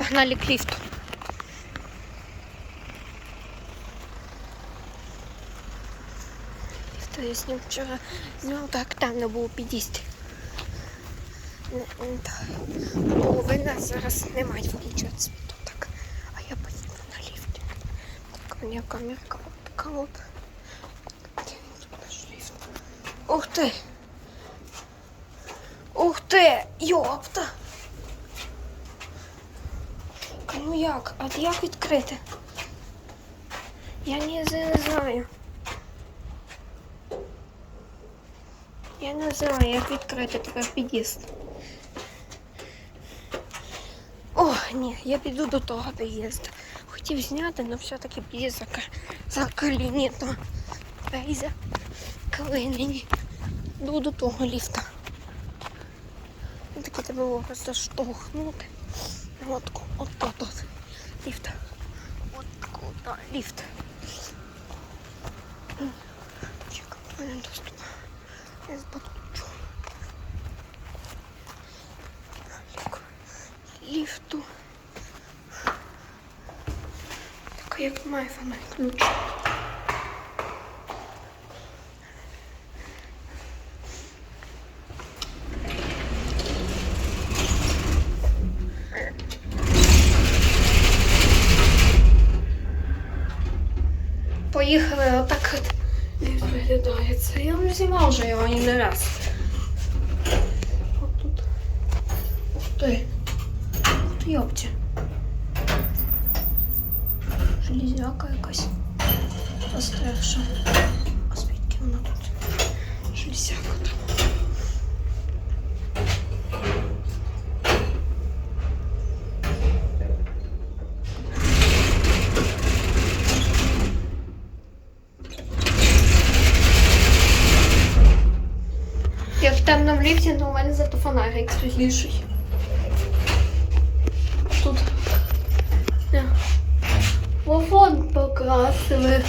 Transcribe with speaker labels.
Speaker 1: Погнали к лифту. Ліфт я з ним вчора зняв, так там не було під'їзд. Не- не так. Половина зараз не мають включати. Так. А я поїду на ліфті. Так, у мене камерка от ліфт? Ух ти! Ух ти! Йопта! Ну як? А як відкрити? Я не знаю. Я не знаю, як відкрити тепер під'їзд. О, ні, я піду до того під'їзду. Хотів зняти, але все-таки під'їзд закаліні, то двері закалинені. Йду до того ліфта. Таке треба було просто штовхнути. От, от, от, от. Ліфт. От куда ліфт. Чекай, доступ. Я збудучу. Ліфту. Так як має фонарь ключ. Поїхали отак от ліфт виглядає. Це я вже знімав вже його і не раз. От тут. Ух ти. Ух ти, йопті. Железяка якась. Застрягша. А звідки вона тут? Железяка там. В ліфті, то у мене зато фонарик світліший. Тут. Вовон покрасили.